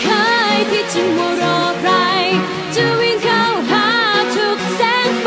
เคยที่จะมัวรอใคร จะวิ่งเข้าหาทุกแสงไฟ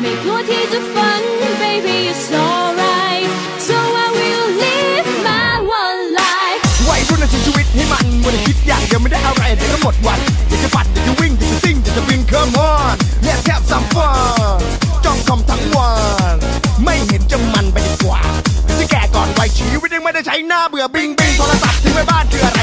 ไม่กลัวที่จะฝัน baby it's alright so I will live my one life วัยรุ่นในชีวิตให้มันวันคิดอยากเดีไม่ได้อะไรเลยก็หมดวันอยจะปัดอยจะวิ่งอยจะซิ่งอยจะวิ่ come on let's have some fun จ้องคอมทั้งวัน ไม่เห็นจะมันไปดีกว่าจะแก่ก่อนวัยชีวิตยังไม่ได้ใช้หน้าเบื่อบิงบิงโทรศัพท์ทิ้งไว้บ้านเกือ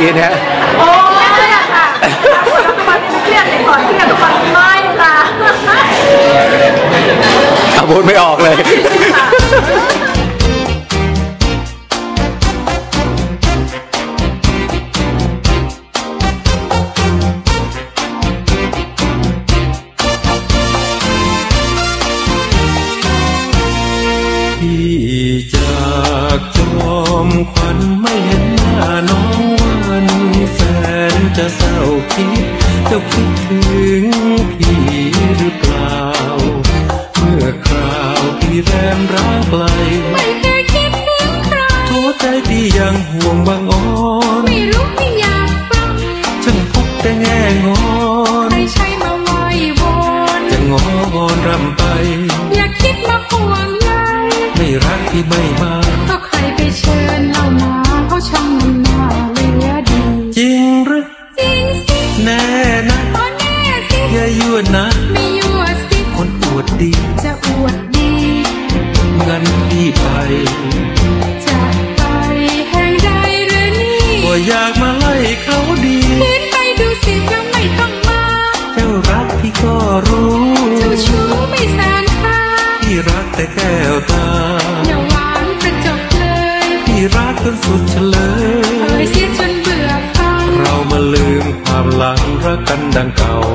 กี้นะฮะโอ้ไม่เครียดค่เครียดเลยขอเครียดก่อนไม่ค่ะอาพูดไม่ออกเลย teu querido. cánh đang cao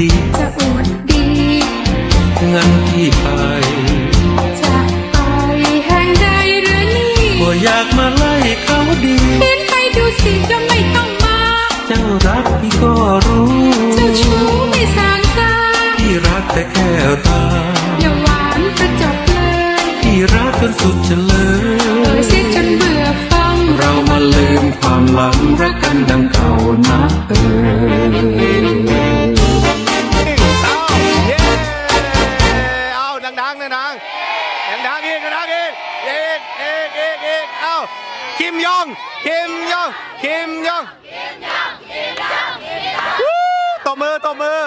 ดี จะอวดดีเงินที่ไป จะไปแห่งใดหรือนี่ก็อยากมาไล่เขาดีคินไปดูสิจะไม่ต้องมา เจ้ารักพี่ก็รู้ เจ้าชู้ไม่สางซาที่รักแต่แค่ตา อย่าหวานประจบเลยที่รักจนสุดจะเลยเอยเสียจนเบื่อฟัง เรามาลืมความหลังรักกันดังเก่านะเออ คิมยอง คิมยองคิมยองวู้ตบมือตบมือ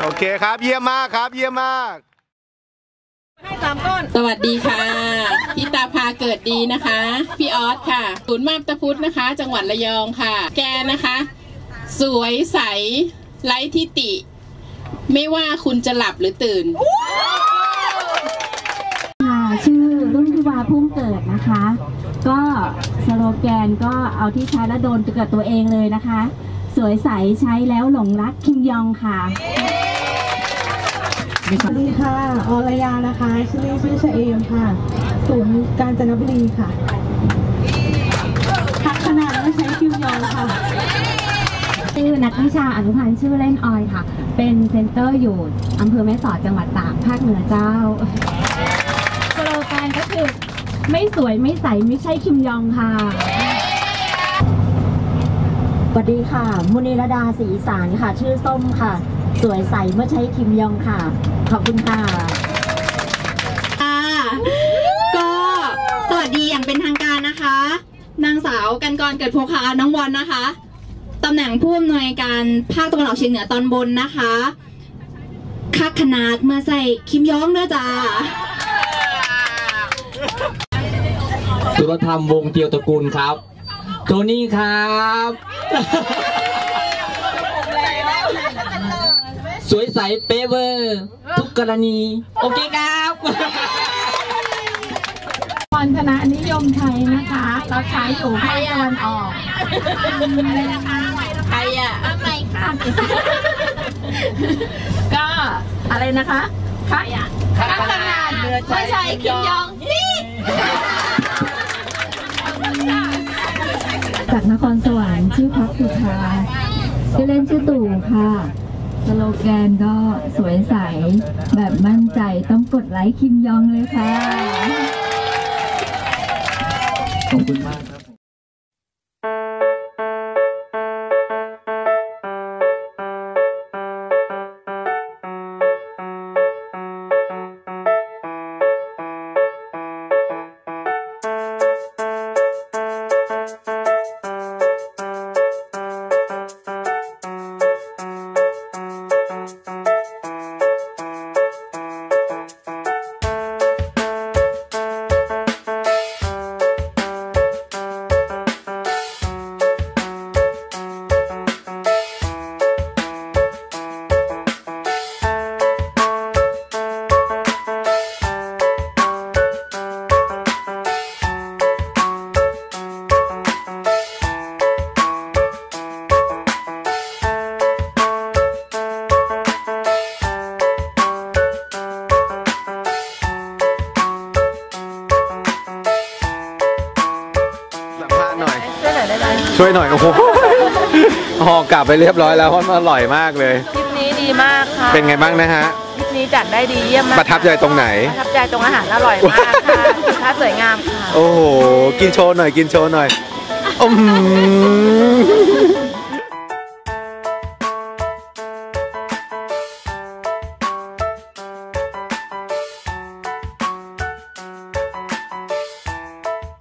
โอเคครับ เยี่ยมมากครับ เยี่ยมมากสวัสดีค่ะพี่ตาพาเกิดดีนะคะ พี่ออสค่ะศูนย์มาบตาพุธนะคะ จังหวัดระยองค่ะ แกนะคะ สวยใสไร้ทิติ ไม่ว่าคุณจะหลับหรือตื่นค่ะ ชื่อรุ่งพิวาพุ่งเกิดนะคะ ก็สโลแกนก็เอาที่ใช้แล้วโดนกับตัวเองเลยนะคะ สวยใสใช้แล้วหลงรักคิมยองค่ะสวัสดีค่ะอรยานะคะ ชื่อเล่นชื่อชะเอมค่ะศูนย์กาญจนบุรีค่ะพักขนาดไม่ใช้คิวยองค่ะชื่อนักวิชาอนุพันธ์ชื่อเล่นออยค่ะ เป็นเซนเตอร์อยู่อำเภอแม่สอดจังหวัดตากภาคเหนือเจ้า ไม่สวยไม่ใสไม่ใช่คิมยองค่ะ สวัสดีค่ะ มุนีรดาศรีอีสานค่ะ ชื่อส้มค่ะ สวยใสเมื่อใช้คิมยองค่ะ ขอบคุณค่ะค่ะก็สวัสดีอย่างเป็นทางการนะคะ นางสาวกันกรเกิดโพคาน้องวอนนะคะตำแหน่งผู้อำนวยการภาคตะวันออกเฉียงเหนือตอนบนนะคะคักขนาดมาใส่คิมย้องเด้อจ้า สุรธรรมวงเตียวตระกูลครับ โทนี่ครับ สวยใสเป๊ะเวอร์ ทุกกรณี โอเคครับพรคณะนิยมไทยนะคะ เราใช้อยู่ภาคตะวันออกอะไรนะคะใครอะอะไรค่ะก็อะไรนะคะคักคักขนาดไม่ใช่คิมยองนี่ จากนครสวรรค์ชื่อพักสุธาชื่อเล่นชื่อตู่ค่ะ สโลแกนก็สวยใส แบบมั่นใจต้องกดไลค์คิมยองเลยค่ะ ขอบคุณมาก ช่วยหน่อยโอ้โหห่อกลับไปเรียบร้อยแล้วเพราะมันอร่อยมากเลย คลิปนี้ดีมากค่ะเป็นไงบ้างนะฮะ คลิปนี้จัดได้ดีเยี่ยมมากประทับใจตรงไหน ประทับใจตรงอาหารอร่อยมากค่ะสินค้าสวยงามค่ะ โอ้โห กินโชว์หน่อยกินโชว์หน่อยอืม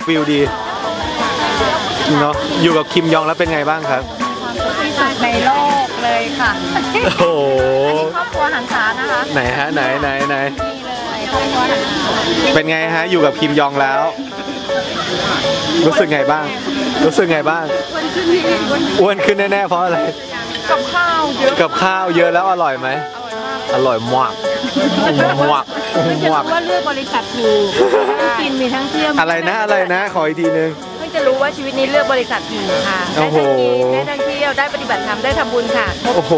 วิวดี เนาะอยู่กับคิมยองแล้วเป็นไงบ้างครับที่สุดในโลกเลยค่ะโอ้โหครอบครัวหันษานะคะ ไหนฮะไหนไหนไหนนี่เลยครอบครัวหันษาเป็นไงฮะอยู่กับคิมยองแล้ว รู้สึกไงบ้าง รู้สึกไงบ้างอ้วนขึ้นแน่ๆเพราะอะไรกับข้าวเยอะกับข้าวเยอะแล้วอร่อยไหมอร่อยมากมากเพิ่งจะมากรู้ว่าเลือกบริษัทถูกมีทั้งกินมีทั้งเที่ยวอะไรนะอะไรนะขออีกทีนึงเพิ่ง จะรู้ว่าชีวิตนี้เลือกบริษัทถูกค่ะโอ้ได้โหทั้งกินได้ทั้งเที่ยว ได้ปฏิบัติธรรม ได้ทำบุญค่ะ โอ้โห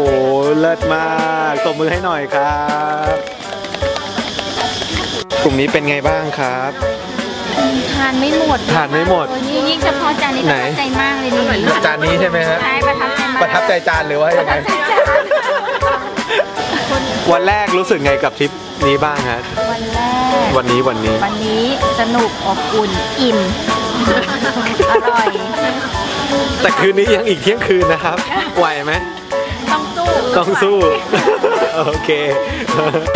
เลิศมากตบมือให้หน่อยครับ กลุ่มนี้เป็นไงบ้างครับดทานไม่หมดทานไม่หมดโอ้ยนี่ยิ่งเฉพาะจานนี้ปไหน ระทับใจมากเลยนี่จานนี้ใช่ไหมฮะใช่ประทับใจมากประทับใจจานหรือว่ายังไง วันแรกรู้สึกไงกับทริปนี้บ้างฮะวันแรกวันนี้วันนี้ วันนี้สนุกอบอุ่นอิ่ม อร่อย แต่คืนนี้ยังอีกเที่ยงคืนนะครับ ไหวไหม ต้องสู้ต้องสู้ โอเค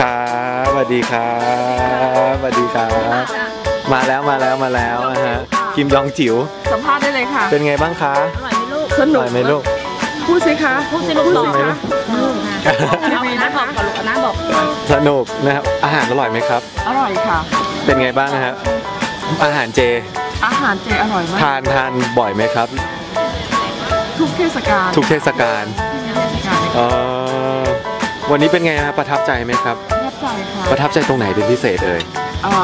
ครับสวัสดีครับสวัสดีครับ มาแล้วมาแล้วมาแล้วนะฮะคิมยองจิ๋ว สัมภาษณ์ได้เลยค่ะ เป็นไงบ้างคะสนุอกร่อยไหมลูก พูดสิคะ พูดสิลูกพูดต่อสิไหมลูกเอาอันนั้นบอกก่อนลูกอันนั้นบอก สนุกนะครับ อาหารอร่อยไหมครับ อร่อยค่ะ เป็นไงบ้างฮะอาหารเจ อาหารเจอร่อยมากทานทานบ่อยไหมครับ ทุกเทศกาลทุกเทศกาลเทศกาลเอ่อวันนี้เป็นไงครับประทับใจไหมครับ ประทับใจค่ะประทับใจตรงไหนเป็นพิเศษเอ่ยอ่า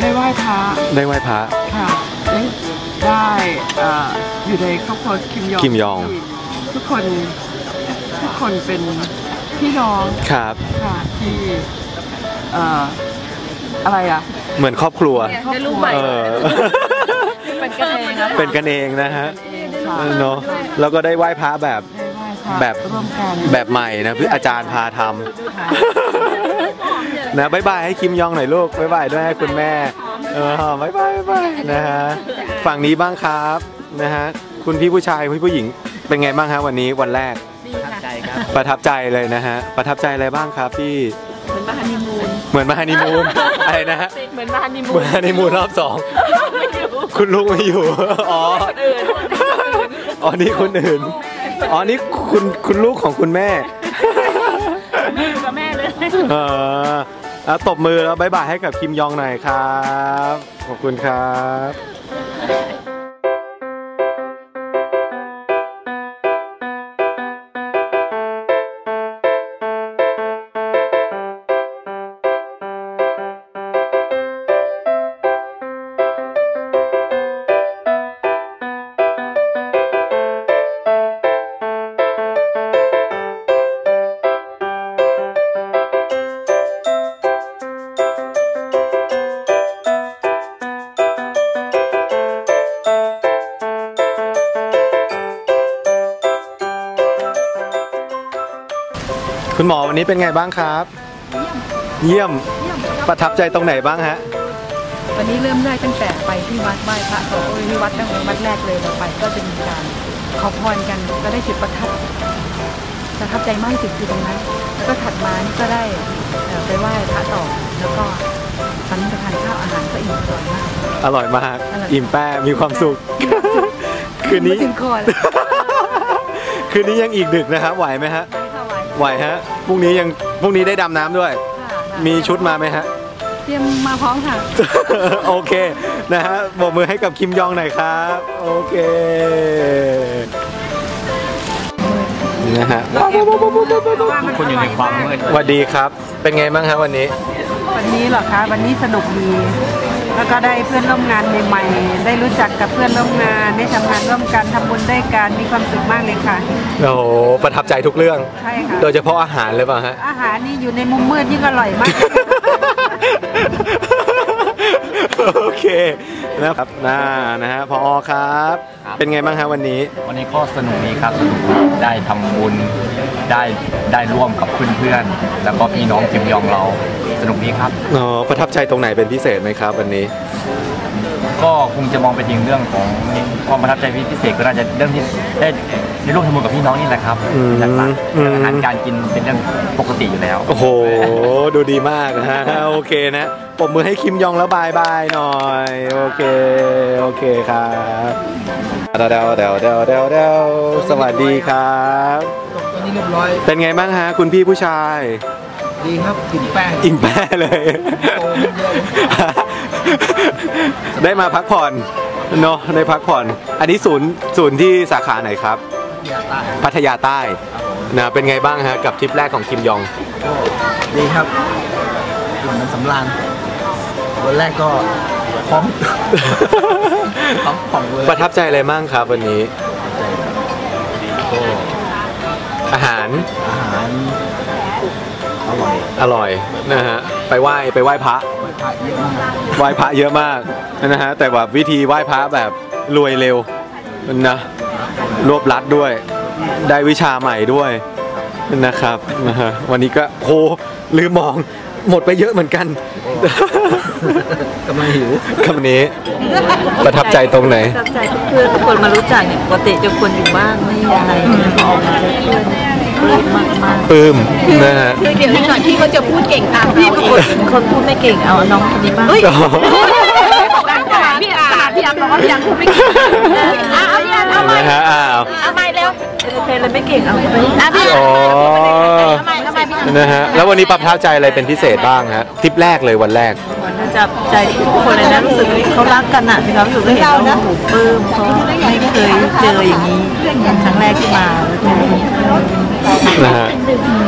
ได้ไหว้พระได้ไหว้พระค่ะได้ได้อ่าอยู่ในครอบครัวคิมยองคิมยอง ทุกคนทุกคนเป็นพี่น้องครับค่ะที่เอ่ออะไรอะ เหมือนครอบครัว ได้รูปใหม่เออ เป็นกันเองนะเป็นกันเองนะฮะค่ะเนาะแล้วก็ได้ไหว้พระแบบค่ะแบบร่วมกันแบบใหม่นะพี่อาจารย์พาทำนะบายบายให้คิมยองหน่อยลูกบายบายด้วยให้คุณแม่เออบายบายบายบายนะฮะฝั่งนี้บ้างครับนะฮะคุณพี่ผู้ชายคุณพี่ผู้หญิงเป็นไงบ้างฮะวันนี้วันแรกประทับใจเลยนะฮะ ประทับใจอะไรบ้างครับพี่ เหมือนมาฮันนีมูนอะไรนะฮะเหมือนมาฮันนีมูเหมือนฮันนีมูนรอบสองไม่อยู่คุณลูกไม่อยู่อ๋ออื่นอ๋อนี่คนอื่นอ๋อนี่คุณคุณลูกของคุณแม่ไม่อยู่กับแม่เลยเออเอาตบมือแล้วบายบายให้กับคิมยองหน่อยครับ ขอบคุณครับ วันนี้เป็นไงบ้างครับ เยี่ยมประทับใจตรงไหนบ้างฮะ วันนี้เริ่มได้ตั้งแต่ไปที่วัดไหว้พระก่อนที่วัดตั้งแต่วัดแรกเลยเราไปก็จะมีการขอพรกันก็ได้จุดประทับประทับใจมากที่สุดคือตรงนั้น แล้วก็ถัดมานี่ก็ได้เอ่อไปไหว้พระต่อแล้วก็ตอนนี้ไปทานข้าวอาหารก็อิ่มอร่อยมาก อร่อยมากอร่อยอิ่มแป้มีความสุข คืนนี้ถึงคอแล้วคืนนี้ยังอีกดึกนะครับไหวไหมฮะ ไหวฮะพรุ่งนี้ยังพรุ่งนี้ได้ดำน้ำด้วยมีชุดมาไหมฮะ เตรียมมาพร้อมค่ะ โอเคนะฮะบอกมือให้กับคิมยองหน่อยครับ โอเคนะฮะคุณอยู่ในความมืด สวัสดีครับ เป็นไงบ้างครับวันนี้ วันนี้เหรอคะ วันนี้สนุกดี แล้วก็ได้เพื่อนร่วมงานใหม่ๆ ได้รู้จักกับเพื่อนร่วมงาน ได้ทำงานร่วมกันทำบุญด้วยกัน มีความสุขมากเลยค่ะ โอ้โหประทับใจทุกเรื่อง ใช่ค่ะ โดยเฉพาะอาหารเลยเปล่าฮะ อาหารนี่อยู่ในมุมมืดยิ่งอร่อยมาก โอเคนะครับน่านะฮะพอครับเป็นไงบ้างฮะวันนี้ วันนี้ก็สนุกดีครับสนุกดีได้ทำบุญได้ได้ร่วมกับเพื่อนๆแล้วก็พี่น้องจิมยองเรา สนุกดีครับอ๋อประทับใจตรงไหนเป็นพิเศษไหมครับวันนี้ ก็คงจะมองไปถึงเรื่องของความประทับใจพิเศษก็น่าจะเรื่องที่ได้ได้ร่วมทำบุญกับพี่น้องนี่แหละครับอืมหลักอืมๆอาหารการกินเป็นเรื่องปกติอยู่แล้ว โอ้โห ดูดีมากนะฮะโอเคนะปรบมือให้คิมยองแล้วบายบายหน่อย โอเค โอเคครับเดาเดาเดาเดาเดาเดาสวัสดีครับตอนนี้เรียบร้อยเป็นไงบ้างฮะคุณพี่ผู้ชาย ดีครับกลิ่นแป้งอิ่มแป้เลยได้มาพักผ่อนเนาะได้พักผ่อน อันนี้ศูนย์ศูนย์ที่สาขาไหนครับยาใต้พัทยาใต้นะเป็นไงบ้างฮะกับทริปแรกของคิมยองดีครับกลิ่นมันสำราญวันแรกก็พร้อม พร้อมผ่องเลยประทับใจอะไรบ้างครับวันนี้ ก็อาหารอาหารอ ร่อย อร่อยนะฮะไปไหว้ไปไหว้พระไหว้พระเยอะมากนะฮะแต่แบบวิธีไหว้พระแบบรวยเร็วนะรวบรัดด้วย ได้วิชาใหม่ด้วยนะครับนะฮะวันนี้ก็โหลืมมองหมดไปเยอะเหมือนกันกำลังหิวคำนี้ประทับใจตรงไหนประทับใจเพื่อนทุกคนมารู้จักเนี่ยปกติจะคนอยู่บ้านไม่อะไรพอออกมาเจอเพื่อนเนี่ย ปลื้มมากมากปลื้มนะฮะคือเดี๋ยวก่อนที่เขาจะพูดเก่งตามพี่เป็นคนคนพูดไม่เก่งเอาน้องคนนี้บ้างอ๋อพี่อาพี่อาบอกว่าพี่อาพูดไม่เก่งอะเอาพี่อาเอาใหม่นะฮะอ้าวเอาใหม่เร็วเพลงเลยไม่เก่งเอาไปอะพี่อ๋อเอาใหม่เอาใหม่พี่อานะฮะแล้ววันนี้ประทับใจอะไรเป็นพิเศษบ้างฮะทริปแรกเลยวันแรกมันจับใจทุกคนเลยนะรู้สึกเขารักกันอะมีความรู้สึกว่าเห็นเรานะปลื้มเพราะไม่เคยเจออย่างนี้ครั้งแรกที่มา นะฮะ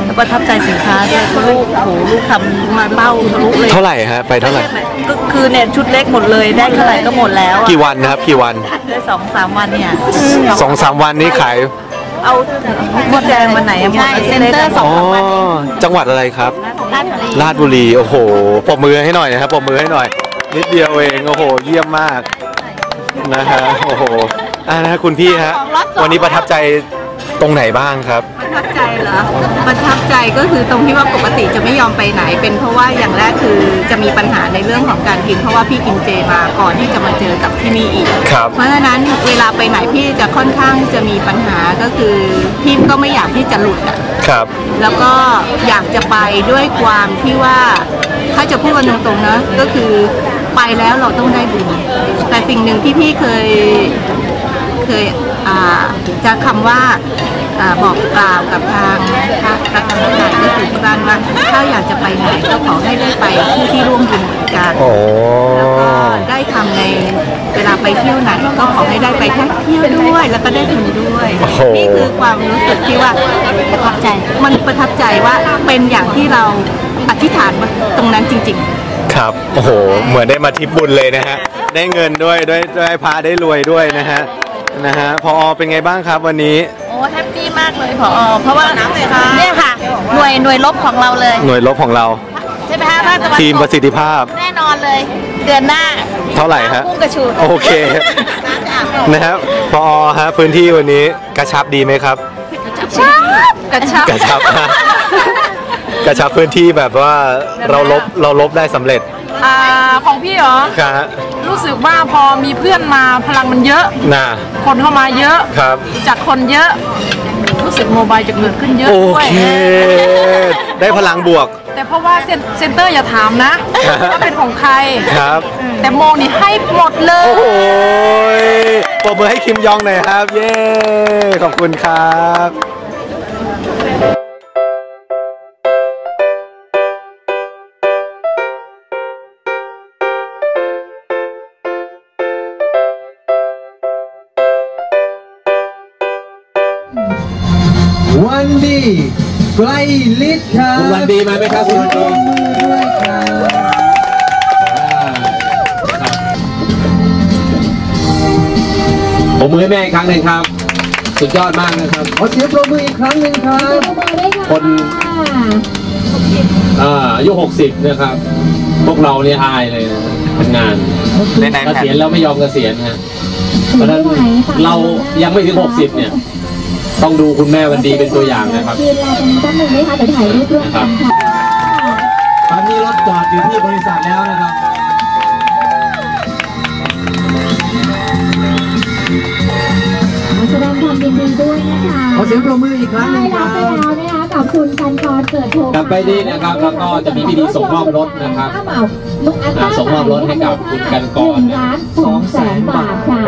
แล้วประทับใจสินค้าด้วยลูกโหลูกทำมาเป้าทะลุเลยเท่าไหร่ฮะไปเท่าไหร่ก็คือเนี่ยชุดเล็กหมดเลยได้เท่าไหร่ก็หมดแล้วอะกี่วันนะครับกี่วันได้สองสามวันเนี่ยสองสามวันนี้ขายเอาหมดแจงวันไหนอะหมดเซ็นเตอร์สองอ๋อจังหวัดอะไรครับราชบุรีโอ้โหปรบมือให้หน่อยนะครับปรบมือให้หน่อย นิดเดียวเองโอ้โห เยี่ยมมากนะฮะโอ้โหอ่านะฮะคุณพี่ฮะวันนี้ประทับใจ ตรงไหนบ้างครับ ประทับใจเหรอประทับใจก็คือตรงที่ว่าปกติจะไม่ยอมไปไหน เป็นเพราะว่าอย่างแรกคือจะมีปัญหาในเรื่องของการกิน เพราะว่าพี่กินเจมาก่อนที่จะมาเจอกับที่นี่อีก ครับเพราะฉะนั้นเวลาไปไหนพี่จะค่อนข้างจะมีปัญหาก็คือพี่ก็ไม่อยากที่จะหลุดอะครับ แล้วก็อยากจะไปด้วยความที่ว่าถ้าจะพูดกันตรงๆนะก็คือไปแล้วเราต้องได้บุญแต่สิ่งหนึ่งที่พี่เคยเคยอ่า จะคำว่าอ่าบอกกล่าวกับทางพระรัตนตรัยก็คือที่บ้านว่าถ้าอยากจะไปไหนก็ขอให้ได้ไปที่ที่ร่วมบุญกันโอ้ได้ทำในเวลาไปเที่ยวไหนก็ขอให้ได้ไปทั้งเที่ยวด้วยแล้วก็ได้บุญด้วยโอ้โหนี่คือความรู้สึกที่ว่าประทับใจมันประทับใจว่าเป็นอย่างที่เราอธิษฐานมาตรงนั้นจริงครับโอ้โหเหมือนได้มาทิปบุญเลยนะฮะได้เงินด้วยด้วยได้พาได้รวยด้วยนะฮะ นะฮะพอเป็นไงบ้างครับวันนี้ โอ้แฮปปี้มากเลยพอเพราะว่าเนี่ยค่ะ หน่วยหน่วยลบของเราเลย หน่วยลบของเรา ใช่ไหมฮะภาคตะวันทีมตปกระสิทธิภาพ แน่นอนเลยเดือนหน้าเท่าไหร่ฮะพุ่งกระชูดโอเคนะครับพอฮะพื้นที่วันนี้กระชับดีไหมครับชับกระชับกระชับฮะกระชับพื้นที่แบบว่าเราลบเราลบได้สำเร็จ อ่าของพี่เหรอครับ รู้สึกว่าพอมีเพื่อนมาพลังมันเยอะ น่ะ คนเข้ามาเยอะ ครับ จากคนเยอะ รู้สึกโมบายจะเกิดขึ้นเยอะโอด้วย เค ได้พลังบวก แต่เพราะว่าเซ็นเซ็นเตอร์อย่าถามนะว่าเป็นของใคร ครับ แต่โมนี่ให้หมดเลยโอ้โหปรบมือให้คิมยองหน่อยครับ เย้ ขอบคุณครับ วันดีใกล้ลิศครับคุณวันดีมาไหมครับคุณวันดีด้วยครับผมมือให้แม่อีกครั้งหนึ่งครับ สุดยอดมากนะครับขอเสียงปรบมืออีกครั้งหนึ่งครับ คนเอ่ออายุ 60 นะครับ พวกเราเนี่ยอายเลยนะทำงานในไหนเกษียณแล้วไม่ยอมเกษียณฮะเพราะฉะนั้นเรายังไม่ถึง 60 เนี่ย ต้องดูคุณแม่วันดีเป็นตัวอย่างนะครับยืนรอตรงนี้แป๊บนึงไหมคะเดี๋ยวถ่ายรูปร่วมกันค่ะตอนนี้รถจอดอยู่ที่บริษัทแล้วนะครับขอแสดงความยินดีด้วยนะคะขอเสียงปรบมืออีกครั้งหนึ่งคได้รัรับบไปแล้วนะคะกับคุณกันกรเกิดโทกลับไปนี่นะครับแล้วก็จะมีพิธีส่งมอบรถนะครับ ข้าวเหมาลูกอัตอ่าส่งมอบรถให้กับคุณกันกร หนึ่งล้านสองแสนบาทค่ะ